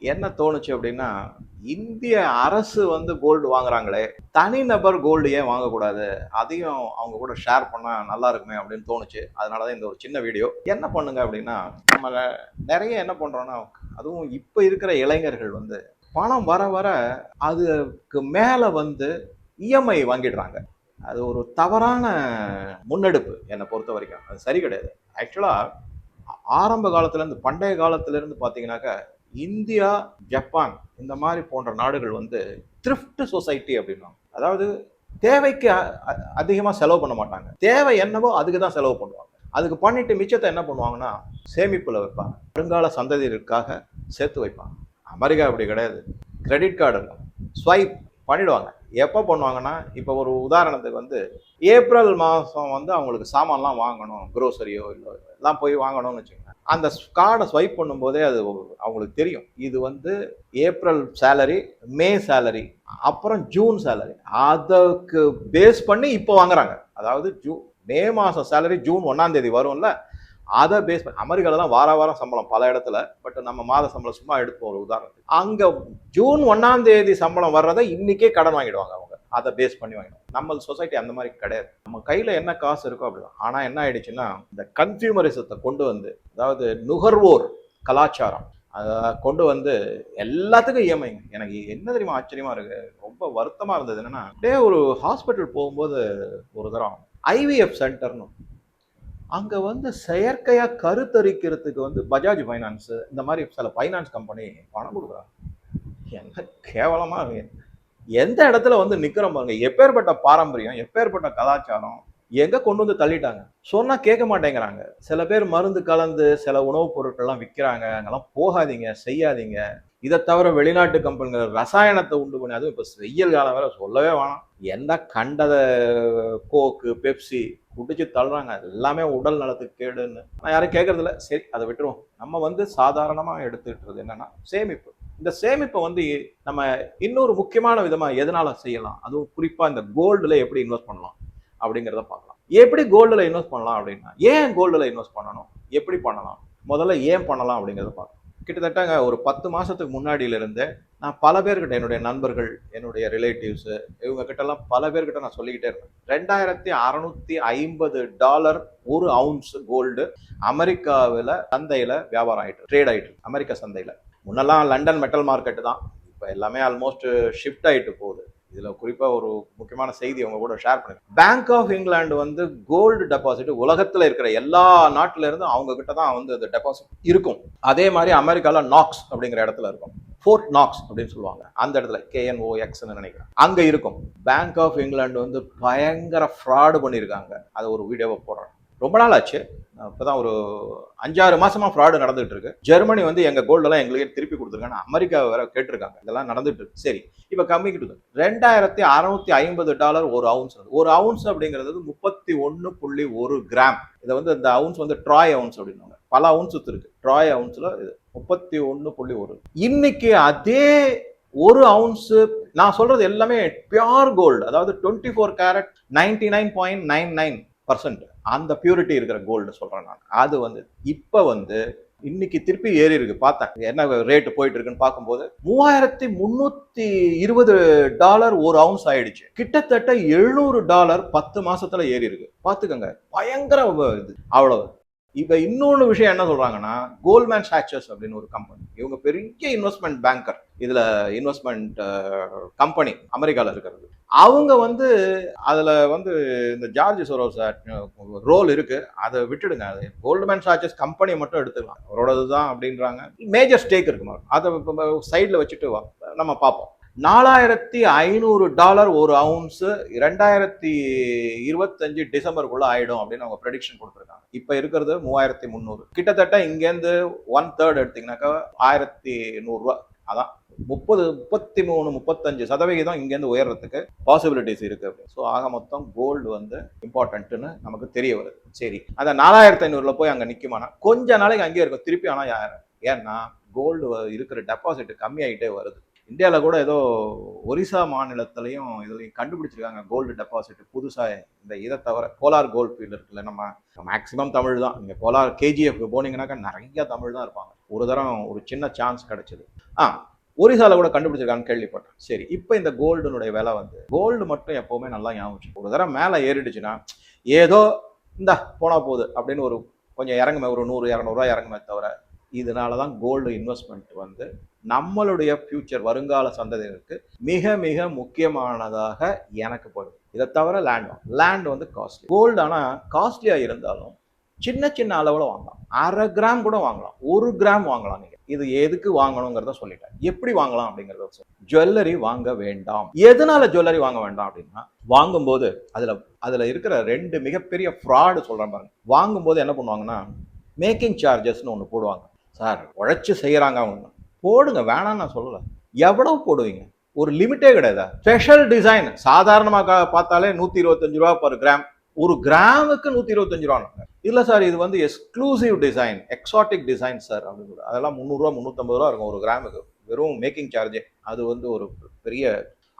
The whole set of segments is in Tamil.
என்ன தோணுச்சு அப்படின்னா இந்திய அரசு வந்து கோல்டு வாங்குறாங்களே தனிநபர் கோல்டு ஏன் வாங்கக்கூடாது? அதையும் அவங்க கூட ஷேர் பண்ணால் நல்லா இருக்குமே அப்படின்னு தோணுச்சு. அதனால தான் இந்த ஒரு சின்ன வீடியோ என்ன பண்ணுங்க அப்படின்னா நம்ம நிறைய என்ன பண்ணுறோன்னா அதுவும் இப்போ இருக்கிற இளைஞர்கள் வந்து பணம் வர வர அதுக்கு மேலே வந்து இஎம்ஐ வாங்கிடுறாங்க. அது ஒரு தவறான முன்னெடுப்பு என்னை பொறுத்த வரைக்கும். அது சரி கிடையாது. ஆக்சுவலாக ஆரம்ப காலத்துலேருந்து பண்டைய காலத்துலேருந்து பார்த்தீங்கன்னாக்கா இந்தியா ஜப்பான் இந்த மாதிரி போன்ற நாடுகள் வந்து த்ரிஃப்ட் சொசைட்டி அப்படின்னா அதாவது தேவைக்கு அதிகமாக செலவு பண்ண மாட்டாங்க. தேவை என்னவோ அதுக்கு தான் செலவு பண்ணுவாங்க. அதுக்கு பண்ணிட்டு மிச்சத்தை என்ன பண்ணுவாங்கன்னா சேமிப்பில் வைப்பாங்க. வருங்கால சந்ததியிற்காக சேர்த்து வைப்பாங்க. அமெரிக்கா அப்படி கிடையாது. கிரெடிட் கார்டு இல்லை ஸ்வைப் பண்ணிடுவாங்க. எப்போ பண்ணுவாங்கன்னா இப்போ ஒரு உதாரணத்துக்கு வந்து ஏப்ரல் மாதம் வந்து அவங்களுக்கு சாமான்லாம் வாங்கணும் க்ரோசரியோ இல்லை எல்லாம் போய் வாங்கணும்னு வச்சுக்கோங்க. அந்த கார்டை ஸ்வைப் பண்ணும்போதே அது அவங்களுக்கு தெரியும். இது வந்து ஏப்ரல் சேலரி மே சேலரி அப்புறம் ஜூன் சேலரி அதுக்கு பேஸ் பண்ணி இப்போ வாங்குறாங்க. அதாவது ஜூ மே மாதம் சேலரி ஜூன் ஒன்றாம் தேதி வரும்ல அதை பேஸ் பண்ணி அமெரிக்காலலாம் வார வாரம் சம்பளம் பல இடத்துல பட் நம்ம மாத சம்பளம் சும்மா எடுப்போம் ஒரு உதாரணத்துக்கு. அங்கே ஜூன் ஒன்றாம் தேதி சம்பளம் வர்றதை இன்னைக்கே கடன் வாங்கிடுவாங்க அவங்க. அதை பேஸ் பண்ணி வாங்கிடுவாங்க. நம்ம சொசைட்டி அந்த மாதிரி கிடையாது. நம்ம கையில் என்ன காசு இருக்கோ அப்படிதான். ஆனால் என்ன ஆயிடுச்சுன்னா இந்த கன்சியூமரிசத்தை கொண்டு வந்து அதாவது நுகர்வோர் கலாச்சாரம் அதை கொண்டு வந்து எல்லாத்துக்கும் இஎம்ஐங்க எனக்கு என்ன தெரியுமா ஆச்சரியமா இருக்கு. ரொம்ப வருத்தமா இருந்தது என்னன்னா அப்படியே ஒரு ஹாஸ்பிட்டல் போகும்போது ஒரு தரம் ஐவிஎஃப் சென்டர்னு அங்க வந்து செயற்கையா கருத்தரிக்கிறதுக்கு வந்து பஜாஜ் ஃபைனான்ஸ் இந்த மாதிரி சில ஃபைனான்ஸ் கம்பெனி பணம் கொடுக்குறாங்க. என்ன கேவலமா இருக்கு. எந்த இடத்துல வந்து நிக்கிறோம் பாருங்க எப்பேற்பட்ட பாரம்பரியம் எப்பேற்பட்ட கலாச்சாரம் எங்க கொண்டு வந்து தள்ளிட்டாங்க? சொன்னா கேட்க மாட்டேங்கிறாங்க. சில பேர் மருந்து கலந்து சில உணவுப் பொருட்கள்லாம் விற்கிறாங்க அங்கெல்லாம் போகாதீங்க செய்யாதீங்க. இதை தவிர வெளிநாட்டு கம்பெனிகள் ரசாயனத்தை உண்டு பண்ணி அதுவும் இப்போ வெயில் காலம் வேற சொல்லவே வேணாம். எந்த கண்டத கோக்கு பெப்சி குடிச்சு தள்ளுறாங்க. எல்லாமே உடல் நலத்துக்கு கேடுன்னு. நான் யாரும் கேட்கறதில்ல. சரி அதை விட்டுருவோம். நம்ம வந்து சாதாரணமாக எடுத்துக்கிட்டது என்னன்னா சேமிப்பு. இந்த சேமிப்பை வந்து நம்ம இன்னொரு முக்கியமான விதமாக எதனால செய்யலாம்? அதுவும் குறிப்பாக இந்த கோல்டில் எப்படி இன்வெஸ்ட் பண்ணலாம் அப்படிங்கிறத பார்க்கலாம். எப்படி கோல்டில் இன்வெஸ்ட் பண்ணலாம் அப்படின்னா ஏன் கோல்டில் இன்வெஸ்ட் பண்ணணும்? எப்படி பண்ணலாம்? முதல்ல ஏன் பண்ணலாம் அப்படிங்கிறத பார்க்கலாம். கிட்டத்தட்ட ஒரு பத்து மாதத்துக்கு முன்னாடியிலிருந்து நான் பல பேர்கிட்ட என்னுடைய நண்பர்கள் என்னுடைய ரிலேட்டிவ்ஸு இவங்கக்கிட்டலாம் பல பேர்கிட்ட நான் சொல்லிக்கிட்டே இருந்தேன். ரெண்டாயிரத்தி அறநூத்தி ஐம்பது டாலர் ஒரு அவுன்ஸ் கோல்டு அமெரிக்காவில் சந்தையில் வியாபாரம் ஆயிட்டு ட்ரேட் ஆயிட்டு அமெரிக்கா சந்தையில். முன்னெல்லாம் லண்டன் மெட்டல் மார்க்கெட்டு தான். இப்போ எல்லாமே ஆல்மோஸ்ட் ஷிஃப்ட் ஆயிட்டு போகுது. இதில் குறிப்பாக ஒரு முக்கியமான செய்தி அவங்க கூட ஷேர் பண்ணி பேங்க் ஆஃப் இங்கிலாந்து வந்து கோல்டு டெபாசிட் உலகத்தில் இருக்கிற எல்லா நாட்டிலேருந்தும் அவங்க கிட்ட தான் வந்து அந்த டெபாசிட் இருக்கும். அதே மாதிரி அமெரிக்காவில் நாக்ஸ் அப்படிங்கிற இடத்துல இருக்கும். ஃபோர்ட் நாக்ஸ் அப்படின்னு சொல்லுவாங்க. அந்த இடத்துல கேஎன்ஓ எக்ஸ்னு நினைக்கிறேன். அங்கே இருக்கும். பேங்க் ஆஃப் இங்கிலாந்து வந்து பயங்கர ஃப்ராடு பண்ணியிருக்காங்க. அதை ஒரு வீடியோவை போடுறேன். ரொம்ப நாள் ஆச்சு இப்போதான் ஒரு அஞ்சாறு மாசமா ஃப்ராடு நடந்துட்டு இருக்கு ஜெர்மனி வந்து எங்க கோல்டெல்லாம் எங்களுக்கு திருப்பி கொடுத்துருக்காங்க. அமெரிக்கா வேற கேட்டிருக்காங்க. இதெல்லாம் நடந்துட்டு இருக்கு சரி இப்போ கம்மிக்கிட்டு ரெண்டாயிரத்தி அறுநூத்தி ஐம்பது டாலர் ஒரு அவுன்ஸ் ஒரு அவுன்ஸ் அப்படிங்கிறது முப்பத்தி ஒன்று புள்ளி ஒரு கிராம் இதை வந்து இந்த அவுன்ஸ் வந்து ட்ராய் அவுன்ஸ் அப்படின்னாங்க பல அவுன்ஸ் இருக்கு. ட்ராய் அவுன்ஸ்ல இது முப்பத்தி ஒன்று புள்ளி ஒரு. இன்னைக்கு அதே ஒரு அவுன்ஸ் நான் சொல்றது எல்லாமே பியோர் கோல்டு அதாவது twenty four carat ninety nine point nine nine percent அந்த பியூரிட்டி இருக்கிற கோல்டு சொல்கிறேன் நான். அது வந்து இப்போ வந்து இன்னைக்கு திருப்பி ஏறி இருக்கு. பார்த்தேன் என்ன ரேட்டு போயிட்டு இருக்குன்னு பார்க்கும்போது மூவாயிரத்தி முன்னூத்தி இருபது டாலர் ஒரு அவுன்ஸ் ஆயிடுச்சு. கிட்டத்தட்ட எழுநூறு டாலர் பத்து மாசத்துல ஏறி இருக்கு. பாத்துக்கோங்க பயங்கர இது. அவ்வளவு. இப்போ இன்னொன்று விஷயம் என்ன சொல்கிறாங்கன்னா கோல்மேன் சாச்சஸ் அப்படின்னு ஒரு கம்பெனி இவங்க பெரிய இன்வெஸ்ட்மெண்ட் பேங்கர் இதில் இன்வெஸ்ட்மெண்ட் கம்பெனி அமெரிக்காவில் இருக்கிறது. அவங்க வந்து அதில் வந்து இந்த ஜார்ஜ் சோரோஸ் ரோல் இருக்குது அதை விட்டுடுங்க. அது கோல்ட்மேன் சார்ஜஸ் கம்பெனி மட்டும் எடுத்துக்கலாம். அவரோடது தான் அப்படின்றாங்க. மேஜர் ஸ்டேக் இருக்கு. அதை சைடில் வச்சுட்டு நம்ம பார்ப்போம். நாலாயிரத்தி ஐநூறு டாலர் ஒரு அவுன்ஸ் ரெண்டாயிரத்தி இருபத்தஞ்சு டிசம்பருக்குள்ள ஆயிடும் அப்படின்னு அவங்க ப்ரெடிக்ஷன் கொடுத்துருக்காங்க. இப்போ இருக்கிறது மூவாயிரத்தி முந்நூறு. கிட்டத்தட்ட இங்கேருந்து ஒன் தேர்ட் எடுத்தீங்கன்னாக்கா ஆயிரத்தி நூறுரூவா அதான். முப்பது முப்பத்தி மூணு முப்பத்தஞ்சு சதவிகிதம் இங்கேருந்து உயர்றதுக்கு பாசிபிலிட்டிஸ் இருக்கு ஸோ ஆக மொத்தம் கோல்டு வந்து இம்பார்ட்டன்ட்டுன்னு நமக்கு தெரிய வருது. சரி. அந்த நாலாயிரத்தி ஐநூறுல போய் அங்கே நிற்குமானா கொஞ்ச நாளைக்கு அங்கேயே இருக்கும். திருப்பி ஆனால் யார் ஏன்னா கோல்டு இருக்கிற டெபாசிட் கம்மியாயிட்டே வருது. இந்தியாவில் கூட ஏதோ ஒரிசா மாநிலத்திலையும் இதுலையும் கண்டுபிடிச்சிருக்காங்க கோல்டு டெபாசிட் புதுசாக இந்த இதை தவிர கோலார் கோல்டு ஃபீல்டு இருக்குல்ல நம்ம மேக்ஸிமம் தமிழ் தான். நீங்கள் கோலார் கேஜிஎஃப்க்கு போனீங்கன்னாக்கா நிறைய தமிழ் தான் இருப்பாங்க. ஒரு தரம் ஒரு சின்ன சான்ஸ் கிடைச்சது. ஆ ஒரிசாவில் கூட கண்டுபிடிச்சிருக்காங்கன்னு கேள்விப்பட்டேன். சரி இப்போ இந்த கோல்டுனுடைய விலை வந்து கோல்டு மட்டும் எப்போவுமே நல்லா ஞாபகம் ஒரு தடவை மேலே ஏறிடுச்சுன்னா ஏதோ இந்த போனால் போகுது அப்படின்னு ஒரு கொஞ்சம் இறங்குமே ஒரு நூறு இரநூறுவா இறங்குமே தவிர இதனால தான் கோல்டு இன்வெஸ்ட்மெண்ட் வந்து நம்மளுடைய ஃபியூச்சர் வருங்கால சந்ததியினருக்கு மிக மிக முக்கியமானதாக எனக்கு படுது இதை தவிர லேண்ட் லேண்ட் வந்து காஸ்ட்லி கோல்டு ஆனால் காஸ்ட்லியாக இருந்தாலும் சின்ன சின்ன அளவில் வாங்கலாம். அரை கிராம் கூட வாங்கலாம். ஒரு கிராம் வாங்கலாம் நீங்கள் இது எதுக்கு வாங்கணுங்கிறத சொல்லிட்டேன். எப்படி வாங்கலாம் அப்படிங்கிறத ஜுவல்லரி வாங்க வேண்டாம். எதனால ஜுவல்லரி வாங்க வேண்டாம் அப்படின்னா வாங்கும்போது அதில் அதில் இருக்கிற ரெண்டு மிகப்பெரிய ஃப்ராடு சொல்கிறேன் பாருங்க. வாங்கும்போது என்ன பண்ணுவாங்கன்னா மேக்கிங் சார்ஜஸ்னு ஒன்று போடுவாங்க. சார் உழைச்சி செய்கிறாங்க அவங்க. போடுங்க வேணாம்னு நான் சொல்லலை. எவ்வளோ போடுவீங்க? ஒரு லிமிட்டே கிடையாது? ஸ்பெஷல் டிசைன் சாதாரணமாக பார்த்தாலே நூற்றி இருபத்தஞ்சு ரூபா பர் கிராம் ஒரு கிராமுக்கு நூற்றி இருபத்தஞ்சு ரூபா இல்லை சார் இது வந்து exclusive design exotic design sir அப்படின்னு சொல்றாங்க. அதெல்லாம் முந்நூறுரூவா முந்நூற்றம்பது ரூபா இருக்கும் ஒரு கிராமுக்கு வெறும் மேக்கிங் சார்ஜே அது வந்து ஒரு பெரிய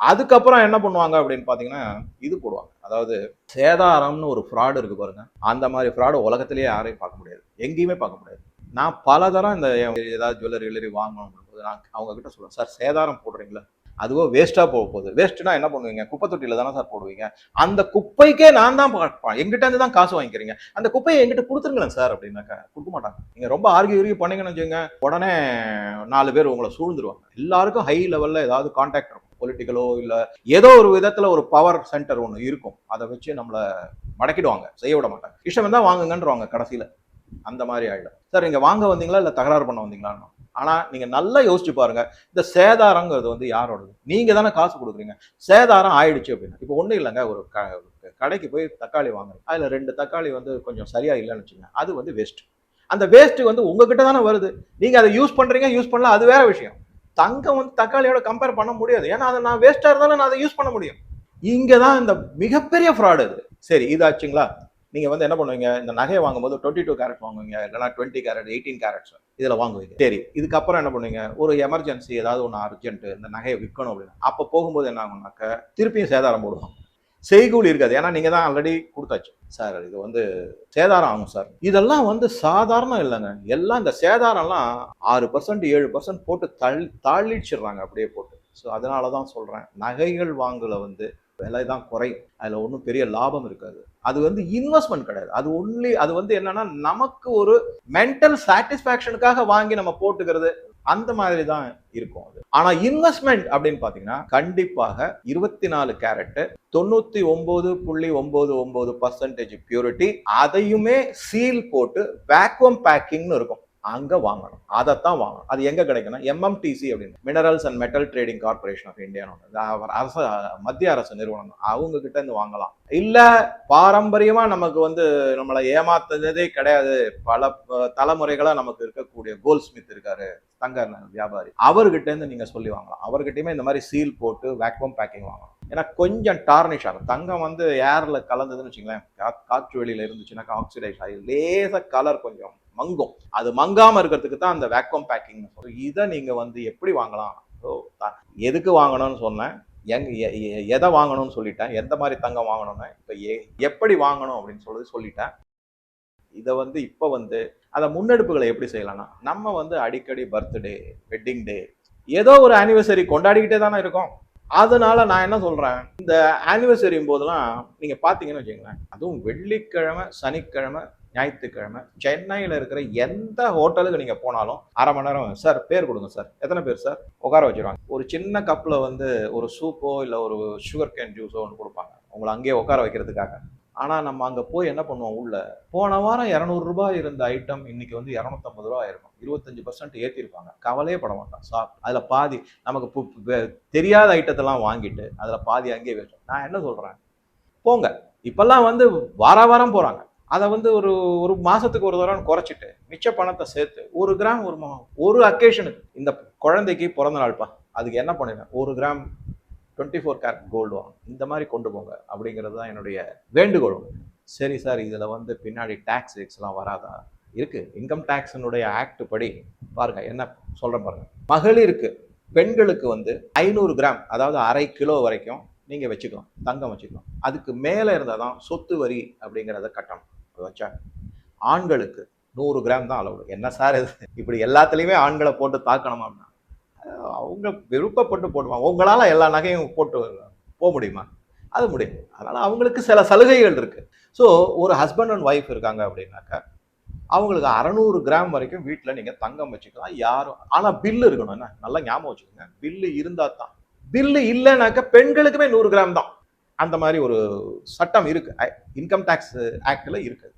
அதுக்கப்புறம் என்ன பண்ணுவாங்க அப்படின்னு பார்த்தீங்கன்னா இது போடுவாங்க. அதாவது சேதாரம்னு ஒரு ஃப்ராடு இருக்கு பாருங்க. அந்த மாதிரி ஃப்ராடு உலகத்திலேயே யாரையும் பார்க்க முடியாது. எங்கேயுமே பார்க்க முடியாது. நான் பல தரம் இந்த ஏதாவது ஜுவல்லரி கில்லரி வாங்கணும் போது நான் அவங்க கிட்ட சொல்லுவேன் சார் சேதாரம் போடுறீங்களா அதுவோ வேஸ்ட்டாக போக போகுது. வேஸ்ட்னா என்ன பண்ணுவீங்க? குப்பை தொட்டியில் தானே சார் போடுவீங்க? அந்த குப்பைக்கே நான் தான் பார்ப்பேன் எங்கிட்ட இருந்து தான் காசு வாங்கிக்கிறீங்க? அந்த குப்பையை எங்கிட்ட கொடுத்துருங்களேன் சார் அப்படின்னாக்கா கொடுக்க மாட்டாங்க. நீங்கள் ரொம்ப ஆர்கியூ உருகி பண்ணீங்கன்னு வச்சுங்க உடனே நாலு பேர் உங்களை சூழ்ந்துருவாங்க. எல்லாருக்கும் ஹை லெவலில் ஏதாவது கான்டாக்ட் இருக்கும். பொலிட்டிக்கலோ இல்லை ஏதோ ஒரு விதத்தில் ஒரு பவர் சென்டர் ஒன்று இருக்கும். அதை வச்சு நம்மளை மடக்கிடுவாங்க செய்ய விட மாட்டாங்க. இஷ்டம் தான் வாங்குங்கன்றவாங்க கடைசியில். அந்த மாதிரி ஆயிடும். சார் இங்கே வாங்க வந்தீங்களா இல்லை தகராறு பண்ண வந்தீங்களான்னு? ஆனால் நீங்கள் நல்லா யோசிச்சு பாருங்க. இந்த சேதாரங்கிறது வந்து யாரோடது? நீங்கள் தானே காசு கொடுக்குறீங்க. சேதாரம் ஆயிடுச்சு அப்படின்னா இப்போ ஒன்றும் இல்லைங்க. ஒரு க கடைக்கு போய் தக்காளி வாங்குறோம் அதில் ரெண்டு தக்காளி வந்து கொஞ்சம் சரியாக இல்லைன்னு வச்சுங்க அது வந்து வேஸ்ட் அந்த வேஸ்ட் வந்து உங்ககிட்ட தானே வருது. நீங்கள் அதை யூஸ் பண்ணுறீங்க யூஸ் பண்ணல அது வேற விஷயம். தங்கம் வந்து தக்காளியோட கம்பேர் பண்ண முடியாது. ஏன்னா அதை நான் வேஸ்ட்டாக இருந்தாலும் நான் அதை யூஸ் பண்ண முடியும். இங்கே தான் இந்த மிகப்பெரிய ஃப்ராடு இது சரி இதாச்சுங்களா? நீங்கள் வந்து என்ன பண்ணுவீங்க? இந்த நகையை வாங்கும்போது டுவெண்ட்டி டூ கேரட் வாங்குவீங்க. இல்லைனா டுவெண்ட்டி கேரட் எயிட்டீன் கேரட்ஸ் இதில் வாங்குவீங்க. சரி இதுக்கப்புறம் என்ன பண்ணுவீங்க? ஒரு எமர்ஜென்சி ஏதாவது ஒன்று அர்ஜென்ட்டு இந்த நகையை விற்கணும் அப்படின்னா அப்போ போகும்போது என்ன ஆகும்னாக்க திருப்பியும் சேதாரம் போடுவாங்க. செய்கூலி இருக்காது. ஏன்னா நீங்கள் தான் ஆல்ரெடி கொடுத்தாச்சு. சார் இது வந்து சேதாரம் ஆகும் சார். இதெல்லாம் வந்து சாதாரணம் இல்லைங்க. எல்லாம் இந்த சேதாரம்லாம் ஆறு பர்சன்ட் ஏழு பர்சன்ட் போட்டு தள்ளி தாளிச்சிடுறாங்க. அப்படியே போட்டு. ஸோ அதனால தான் சொல்கிறேன் நகைகள் வாங்கல வந்து விலை தான் குறையும் அதில் ஒன்றும் பெரிய லாபம் இருக்காது. அது வந்து இன்வெஸ்ட்மெண்ட் கிடையாது. அது ஒன்லி அது வந்து என்னன்னா நமக்கு ஒரு மென்டல் சாட்டிஸ்ஃபேக்ஷனுக்காக வாங்கி நம்ம போட்டுக்கிறது அந்த மாதிரி தான் இருக்கும் அது. ஆனா இன்வெஸ்ட்மெண்ட் அப்படின்னு பாத்தீங்கன்னா கண்டிப்பாக இருபத்தி நாலு கேரட் தொண்ணூத்தி ஒன்பது புள்ளி ஒன்பது ஒன்பது பர்சன்டேஜ் பியூரிட்டி அதையுமே சீல் போட்டு வேக்யூம் பேக்கிங்னு இருக்கும். அங்கே வாங்கணும். அதைத்தான் வாங்கணும். அது எங்கே கிடைக்கணும் எம்எம்டிசி அப்படின்னு. Minerals and metal trading corporation of இந்தியான்னு அரசு மத்திய அரசு நிறுவனம். அவங்க கிட்ட இருந்து வாங்கலாம். இல்லை பாரம்பரியமாக நமக்கு வந்து நம்மளை ஏமாத்துனதே கிடையாது. பல தலைமுறைகளாக நமக்கு இருக்கக்கூடிய கோல்ட் ஸ்மித் இருக்காரு தங்க வியாபாரி. அவர்கிட்ட இருந்து நீங்கள் சொல்லி வாங்கலாம். அவர்கிட்டயுமே இந்த மாதிரி சீல் போட்டு வேக்வம் பேக்கிங் வாங்கலாம். ஏன்னா கொஞ்சம் டார்னிஷ் ஆகும். தங்கம் வந்து ஏரில் கலந்ததுன்னு வச்சுங்களேன் காற்று வெளியில் இருந்துச்சுன்னாக்கா ஆக்சிடைஸ் ஆகி லேச கலர் கொஞ்சம் மங்கும். அது மங்காம இருக்கிறதுக்கு தான் அந்த வேக்வம் பேக்கிங் இதை நீங்க வந்து எப்படி வாங்கலாம்? ஸோ எதுக்கு வாங்கணும்னு சொன்னேன். எங் எ- எ- எதை வாங்கணும்னு சொல்லிட்டேன். எந்த மாதிரி தங்கம் வாங்கணும்னு. இப்போ எப்படி வாங்கணும் அப்படின்னு சொல்லி சொல்லிட்டேன். இதை வந்து இப்போ வந்து அதை முன்னெடுப்புகளை எப்படி செய்யலாம்னா நம்ம வந்து அடிக்கடி பர்த்டே வெட்டிங் டே ஏதோ ஒரு ஆனிவர்சரி கொண்டாடிக்கிட்டே தானே இருக்கோம். அதனால நான் என்ன சொல்றேன்? இந்த ஆனிவர்சரி போதெல்லாம் நீங்க பாத்தீங்கன்னு வச்சுங்களேன் அதுவும் வெள்ளிக்கிழமை சனிக்கிழமை ஞாயிற்றுக்கிழமை சென்னையில் இருக்கிற எந்த ஹோட்டலுக்கு நீங்கள் போனாலும் அரை மணி நேரம் சார் பேர் கொடுங்க சார் எத்தனை பேர் சார் உட்கார வச்சிருவாங்க. ஒரு சின்ன கப்பில் வந்து ஒரு சூப்போ இல்லை ஒரு சுகர் கேன் ஜூஸோ ஒன்று கொடுப்பாங்க. உங்களை அங்கேயே உட்கார வைக்கிறதுக்காக. ஆனால் நம்ம அங்கே போய் என்ன பண்ணுவோம் உள்ள? போன வாரம் இரநூறுபா இருந்த ஐட்டம் இன்னைக்கு வந்து இரநூத்தம்பது ரூபா ஆயிருக்கும் இருபத்தஞ்சு பர்சன்ட் ஏற்றிருப்பாங்க கவலையே பட மாட்டான் சாப் அதில் பாதி நமக்கு பு- தெரியாத ஐட்டத்தெல்லாம் வாங்கிட்டு அதில் பாதி அங்கேயே வச்சோம் நான் என்ன சொல்கிறேன் போங்க. இப்போல்லாம் வந்து வார வாரம் போகிறாங்க அதை வந்து ஒரு ஒரு மாதத்துக்கு ஒரு தடவை குறைச்சிட்டு மிச்ச பணத்தை சேர்த்து ஒரு கிராம் ஒரு மா- ஒரு அக்கேஷனுக்கு இந்த குழந்தைக்கு பிறந்த நாள்ப்பா அதுக்கு என்ன பண்ணிடுவேன்? ஒரு gram twenty four carat gold வாங்க இந்த மாதிரி கொண்டு போங்க அப்படிங்கிறது தான் என்னுடைய வேண்டுகோள். சரி சார் இதில் வந்து பின்னாடி டேக்ஸ் எக்ஸ்லாம் வராதா? இருக்குது இன்கம் டேக்ஸினுடைய ஆக்ட் படி பாருங்கள் என்ன சொல்கிறேன் பாருங்கள் மகளிருக்கு பெண்களுக்கு வந்து ஐநூறு கிராம் அதாவது அரை கிலோ வரைக்கும் நீங்கள் வச்சுக்கலாம் தங்கம் வச்சுக்கலாம். அதுக்கு மேலே இருந்தால் தான் சொத்து வரி அப்படிங்கிறத கட்டணும். வச்சா ஆண்களுக்கு நூறு கிராம் தான் அளவு. என்ன சார் இது? இப்படி எல்லாத்துலேயுமே ஆண்களை போட்டு தாக்கணுமா அப்படின்னா? அவங்க விருப்பப்பட்டு போடுவாங்க. உங்களால் எல்லா நகையும் போட்டு போக முடியுமா? அது முடியும். அதனால் அவங்களுக்கு சில சலுகைகள் இருக்குது ஸோ ஒரு ஹஸ்பண்ட் அண்ட் ஒய்ஃப் இருக்காங்க அப்படின்னாக்கா அவங்களுக்கு அறநூறு கிராம் வரைக்கும் வீட்டில் நீங்கள் தங்கம் வச்சுக்கலாம். யாரும் ஆனால் பில்லு இருக்கணும். என்ன? நல்லா ஞாபகம் வச்சுக்கோங்க. பில்லு இருந்தால் தான். பில்லு இல்லைனாக்கா பெண்களுக்குமே நூறு கிராம் தான். அந்த மாதிரி ஒரு சட்டம் இருக்கு. இன்கம் டேக்ஸ் ஆக்டில் இருக்கு.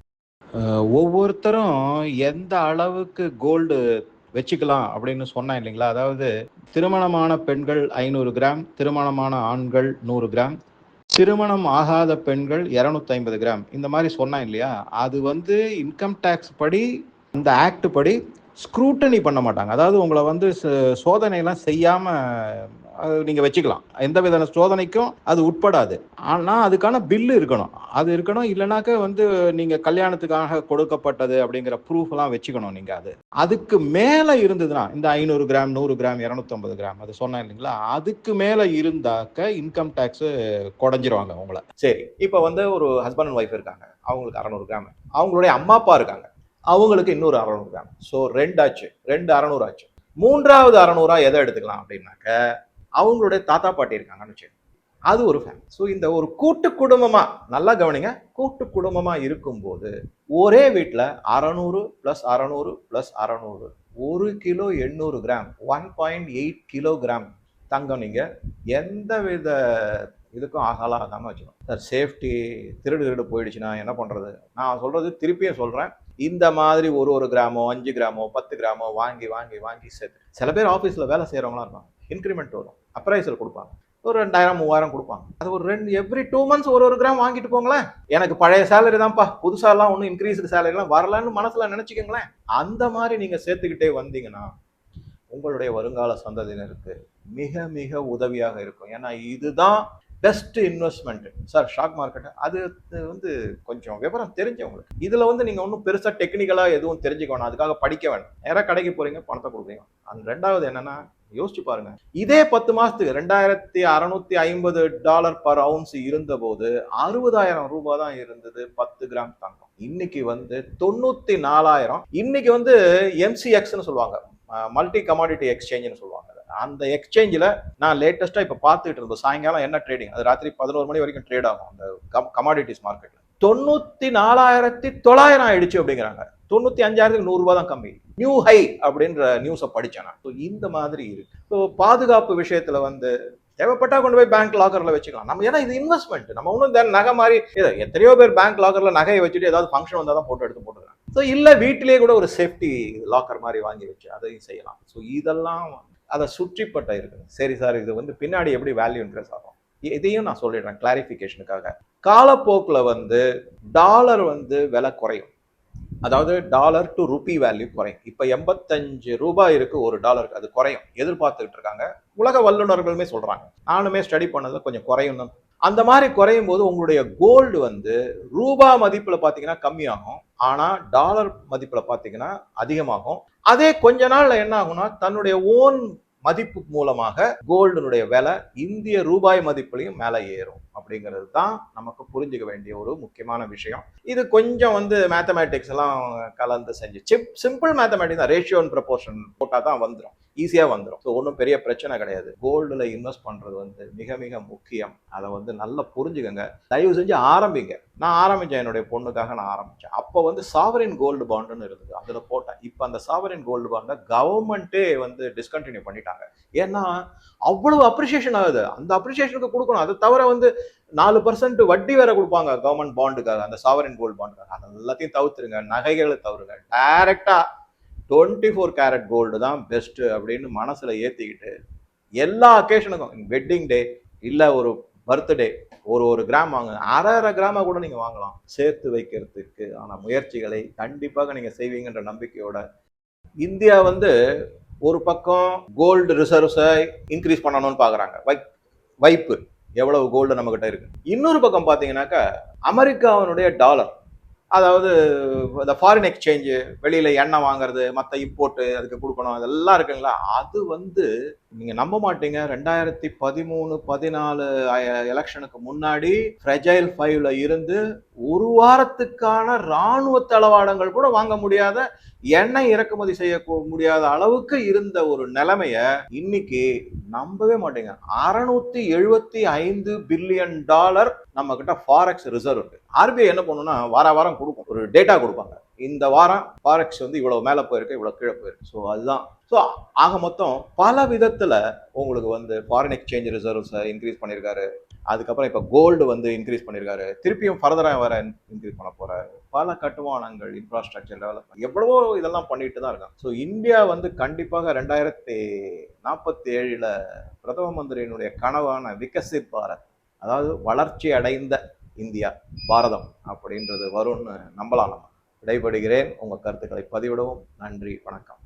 ஒவ்வொருத்தரும் எந்த அளவுக்கு கோல்டு வச்சுக்கலாம் அப்படின்னு சொன்னேன் இல்லைங்களா? அதாவது திருமணமான பெண்கள் ஐநூறு கிராம் திருமணமான ஆண்கள் நூறு கிராம் திருமணம் ஆகாத பெண்கள் இரநூத்தி ஐம்பது கிராம். இந்த மாதிரி சொன்னேன் இல்லையா? அது வந்து இன்கம் டேக்ஸ் படி இந்த ஆக்ட் படி ஸ்க்ரூட்டனி பண்ண மாட்டாங்க. அதாவது உங்களை வந்து ச- சோதனையெல்லாம் செய்யாம நீங்கள் நீங்க வச்சுக்கலாம். எந்த விதமான சோதனைக்கும் அது உட்படாது. ஆனா அதுக்கான பில்லு இருக்கணும். அது இருக்கணும் இல்லைனாக்க வந்து நீங்க கல்யாணத்துக்காக கொடுக்கப்பட்டது அப்படிங்கிற ப்ரூஃப் எல்லாம் வச்சுக்கணும் நீங்க அது. அதுக்கு மேல இருந்ததுன்னா இந்த ஐநூறு கிராம் நூறு கிராம் இரநூத்தம்பது கிராம் அது சொன்னேன் இல்லைங்களா? அதுக்கு மேல இருந்தாக்க இன்கம் டேக்ஸ் குடஞ்சிருவாங்க உங்களை. சரி இப்போ வந்து ஒரு ஹஸ்பண்ட் அண்ட் ஒய்ஃப் இருக்காங்க. அவங்களுக்கு அறநூறு கிராம். அவங்களுடைய அம்மா அப்பா இருக்காங்க. அவங்களுக்கு இன்னொரு அறநூறு கிராம். ஸோ ரெண்டு ஆச்சு ரெண்டு அறநூறு ஆச்சு மூன்றாவது அறநூறா எதை எடுத்துக்கலாம் அப்படின்னாக்க அவங்களுடைய தாத்தா பாட்டி இருக்காங்கன்னு வச்சு அது ஒரு ஃபேமிலி ஸோ இந்த ஒரு கூட்டு குடும்பமாக நல்லா கவனிங்க கூட்டு குடும்பமாக இருக்கும்போது ஒரே வீட்டில் அறநூறு ப்ளஸ் அறநூறு ப்ளஸ் அறநூறு ஒரு கிலோ எண்ணூறு gram one point eight kilogram தங்கம் நீங்கள் எந்த வித இதுக்கும் ஆகாலாம் ஆகாம வச்சுக்கணும். சார் சேஃப்டி திருடு திருடு போயிடுச்சுன்னா என்ன பண்ணுறது நான் சொல்கிறது திருப்பியும் சொல்கிறேன் இந்த மாதிரி ஒரு ஒரு கிராமோ அஞ்சு கிராமோ பத்து கிராமோ வாங்கி வாங்கி வாங்கி சேர்த்து சில பேர் ஆஃபீஸில் வேலை செய்கிறவங்களாம் இருப்பாங்க. இன்க்ரிமெண்ட் வரும். அப்ரைசல் கொடுப்பாங்க. ஒரு ரெண்டாயிரம் மூவாயிரம் கொடுப்பாங்க. அது ஒரு ரெண்டு எவ்ரி டூ மந்த்ஸ் ஒரு ஒரு கிராம் வாங்கிட்டு போங்களேன். எனக்கு பழைய சேலரி தான்ப்பா. புதுசாலாம் ஒன்றும் இன்க்ரீஸ்டு சேலரிலாம் வரலன்னு மனசில் நினச்சிக்கோங்களேன். அந்த மாதிரி நீங்கள் சேர்த்துக்கிட்டே வந்தீங்கன்னா உங்களுடைய வருங்கால சந்ததியினருக்கு மிக மிக உதவியாக இருக்கும். ஏன்னா இதுதான் best investment sir stock market அது வந்து கொஞ்சம் விவரம் தெரிஞ்சவங்களுக்கு. இதில் வந்து நீங்கள் ஒன்றும் பெருசாக டெக்னிக்கலாக எதுவும் தெரிஞ்சுக்க வேணாம். அதுக்காக படிக்க வேணும். நேராக கடைக்கு போகிறீங்க பணத்தை கொடுக்குறீங்க. அந்த ரெண்டாவது என்னென்னா யோசிச்சு பாருங்க. இதே பத்து மாசத்துக்கு ரெண்டாயிரத்தி அறுநூத்தி ஐம்பது டாலர் பர் அவுன்ஸ் இருந்த போது அறுபதாயிரம் ரூபாய் தான் இருந்தது பத்து கிராம் தங்கம். இன்னைக்கு வந்து தொண்ணூத்தி நாலாயிரம். இன்னைக்கு வந்து எம்சிஎக்ஸ்னு சொல்லுவாங்க. மல்டி கமாடிட்டி எக்ஸ்சேஞ்சுன்னு சொல்லுவாங்க. அந்த எக்ஸ்சேஞ்சில் நான் லேட்டஸ்ட்டாக இப்போ பார்த்துட்டு இருந்தோம் சாயங்காலம் என்ன ட்ரேடிங் அது ராத்திரி பதினோரு மணி வரைக்கும் ட்ரேட் ஆகும் அந்த கமாடிட்டிஸ் மார்க்கெட்டில் தொண்ணூற்றி நாலாயிரத்தி தொள்ளாயிரம் ஆயிடுச்சு அப்படிங்கிறாங்க. தொண்ணூற்றி அஞ்சாயிரத்துக்கு நூறுரூவா தான் கம்மி. நியூ ஹை அப்படின்ற நியூஸை படித்தேன் நான் ஸோ இந்த மாதிரி இருக்கு. ஸோ பாதுகாப்பு விஷயத்தில் வந்து தேவைப்பட்டா கொண்டு போய் பேங்க் லாக்கர்ல வச்சுக்கலாம். நம்ம ஏன்னா இது இன்வெஸ்ட்மெண்ட் நம்ம ஒன்றும் இந்த நகை மாதிரி இதை எத்தனையோ பேர் பேங்க் லாக்கர்ல நகையை வச்சுட்டு ஏதாவது ஃபங்க்ஷன் வந்தால் தான் போட்டோ எடுத்து போட்டுருக்காங்க ஸோ இல்லை வீட்டிலேயே கூட ஒரு சேஃப்டி லாக்கர் மாதிரி வாங்கி வச்சு அதையும் செய்யலாம். ஸோ இதெல்லாம் அதை சுற்றிப்பட்ட இருக்குது சரி சார் இது வந்து பின்னாடி எப்படி வேல்யூ இன்க்ரீஸ் ஆகும் இதையும் நான் சொல்லிடுறேன் கிளாரிஃபிகேஷனுக்காக காலப்போக்கில் வந்து டாலர் வந்து விலை குறையும். அதாவது டாலர் டு ருபி வேல்யூ குறையும். இப்போ எண்பத்தஞ்சு ரூபாய் இருக்கு ஒரு டாலருக்கு அது குறையும். எதிர்பார்த்துக்கிட்டு இருக்காங்க. உலக வல்லுநர்களுமே சொல்கிறாங்க நானுமே ஸ்டடி பண்ணதில் கொஞ்சம் குறையும் தான். அந்த மாதிரி குறையும் போது உங்களுடைய கோல்டு வந்து ரூபா மதிப்பில் பார்த்தீங்கன்னா கம்மியாகும். ஆனால் டாலர் மதிப்பில் பார்த்தீங்கன்னா அதிகமாகும். அதே கொஞ்ச நாளில் என்ன ஆகும்னா தன்னுடைய ஓன் மதிப்பு மூலமாக கோல்டுனுடைய விலை இந்திய ரூபாய் மதிப்புலையும் மேலே ஏறும். அப்படிங்கிறது தான் நமக்கு புரிஞ்சுக்க வேண்டிய ஒரு முக்கியமான விஷயம். இது கொஞ்சம் வந்து மேத்தமேட்டிக்ஸ் எல்லாம் கலந்து செஞ்சு. சிப் சிம்பிள் மேத்தமேட்டிக்ஸ் தான். ரேஷியோ அண்ட் ப்ரப்போர்ஷன் போட்டால் தான் வந்துடும் ஈஸியாக வந்துடும் ஸோ ஒன்றும் பெரிய பிரச்சனை கிடையாது. கோல்டில் இன்வெஸ்ட் பண்ணுறது வந்து மிக மிக முக்கியம். அதை வந்து நல்லா புரிஞ்சுக்கங்க. தயவு செஞ்சு ஆரம்பிங்க. நான் ஆரம்பித்தேன் என்னுடைய பொண்ணுக்காக நான் ஆரம்பித்தேன் அப்போ வந்து சாவரின் கோல்டு பாண்டுன்னு இருந்தது. அதில் போட்டேன். இப்போ அந்த சாவரின் கோல்டு பாண்டை கவர்மெண்ட்டே வந்து டிஸ்கண்டினியூ பண்ணிட்டாங்க. ஏன்னா அவ்வளவு அப்ரிசியேஷன் ஆகுது. அந்த அப்ரிசியேஷனுக்கு கொடுக்கணும். அதை தவிர வந்து நாலு பர்சன்ட் வட்டி வேற கொடுப்பாங்க கவர்மெண்ட் பாண்டுக்காக அந்த சாவரின் கோல்டு பாண்டுக்காக அது எல்லாத்தையும் தவிர்த்துருங்க. நகைகளை தவிருங்க. டைரக்டா டுவெண்ட்டி ஃபோர் கேரட் கோல்டு தான் பெஸ்ட்டு அப்படின்னு மனசில் ஏற்றிக்கிட்டு எல்லா அக்கேஷனுக்கும் வெட்டிங் டே இல்லை ஒரு பர்த்டே ஒரு ஒரு கிராம் வாங்க அரை அரை கிராம கூட நீங்கள் வாங்கலாம். சேர்த்து வைக்கிறதுக்கு ஆன முயற்சிகளை கண்டிப்பாக நீங்கள் செய்வீங்கன்ற நம்பிக்கையோட இந்தியா வந்து ஒரு பக்கம் கோல்டு ரிசர்வ்ஸை இன்க்ரீஸ் பண்ணணும்னு பார்க்குறாங்க வை வைப்பு எவ்வளவு கோல்டு நம்மக்கிட்ட இருக்கு. இன்னொரு பக்கம் பார்த்தீங்கன்னாக்கா அமெரிக்காவினுடைய டாலர் அதாவது இந்த ஃபாரின் எக்ஸ்சேஞ்சு வெளியில எண்ணெய் வாங்குறது மற்ற இம்போர்ட்டு அதுக்கு கொடுக்கணும் அதெல்லாம் இருக்குங்களா? அது வந்து நீங்க நம்ப மாட்டீங்க. ரெண்டாயிரத்தி பதிமூணு பதினாலு எலெக்ஷனுக்கு முன்னாடி ஃப்ரெஜைல் ஃபைவ்ல இருந்து ஒரு வாரத்துக்கான ராணுவ தளவாடங்கள் கூட வாங்க முடியாத எண்ணெய் இறக்குமதி செய்ய முடியாத அளவுக்கு இருந்த ஒரு நிலைமைய இன்னைக்கு நம்பவே மாட்டேங்க. அறுநூத்தி எழுபத்தி ஐந்து பில்லியன் டாலர் நம்ம கிட்ட ஃபாரெக்ஸ் ரிசர்வ் இருக்கு ஆர்பிஐ என்ன பண்ணுன்னா வார வாரம் கொடுக்கும். ஒரு டேட்டா கொடுப்பாங்க. இந்த வாரம் ஃபாரெக்ஸ் வந்து இவ்வளவு மேல போயிருக்கு இவ்வளவு கீழே போயிருக்கு. ஸோ அதுதான். ஸோ ஆக மொத்தம் பல விதத்துல உங்களுக்கு வந்து ஃபாரின் எக்ஸ்சேஞ்ச் ரிசர்வ்ஸை இன்க்ரீஸ் பண்ணியிருக்காரு. அதுக்கப்புறம் இப்போ கோல்டு வந்து இன்க்ரீஸ் பண்ணியிருக்காரு திருப்பியும் ஃபர்தராக வேற இன்க்ரீஸ் பண்ண போறாரு. பல கட்டுமானங்கள் இன்ஃப்ராஸ்ட்ரக்சர் டெவலப்மெண்ட் எவ்வளவோ இதெல்லாம் பண்ணிட்டு தான் இருக்காங்க. ஸோ இந்தியா வந்து கண்டிப்பாக ரெண்டாயிரத்தி நாற்பத்தி ஏழில் பிரதம மந்திரியினுடைய கனவான விகசித் பாரத் அதாவது வளர்ச்சி அடைந்த இந்தியா பாரதம் அப்படின்றது வரும்னு நம்பலாம் நம்ம. விடைபடுகிறேன் உங்கள் கருத்துக்களை பதிவிடவும். நன்றி வணக்கம்.